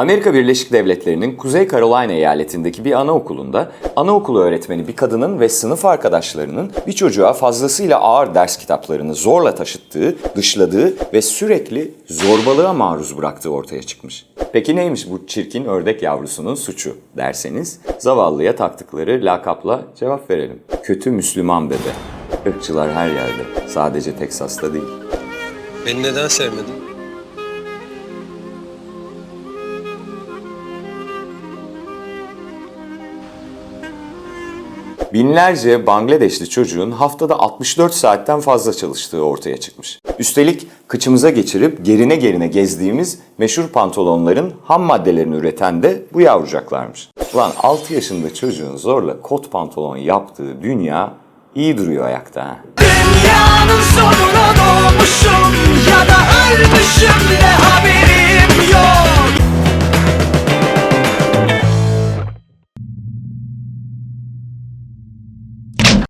Amerika Birleşik Devletleri'nin Kuzey Carolina eyaletindeki bir anaokulunda anaokulu öğretmeni bir kadının ve sınıf arkadaşlarının bir çocuğa fazlasıyla ağır ders kitaplarını zorla taşıttığı, dışladığı ve sürekli zorbalığa maruz bıraktığı ortaya çıkmış. Peki neymiş bu çirkin ördek yavrusunun suçu derseniz zavallıya taktıkları lakapla cevap verelim. Kötü Müslüman bebe. Irkçılar her yerde. Sadece Teksas'ta değil. Beni neden sevmedin? Binlerce Bangladeşli çocuğun haftada 64 saatten fazla çalıştığı ortaya çıkmış. Üstelik kıçımıza geçirip gerine gerine gezdiğimiz meşhur pantolonların ham maddelerini üreten de bu yavrucaklarmış. Ulan 6 yaşında çocuğun zorla kot pantolon yaptığı dünya iyi duruyor ayakta. Dünyanın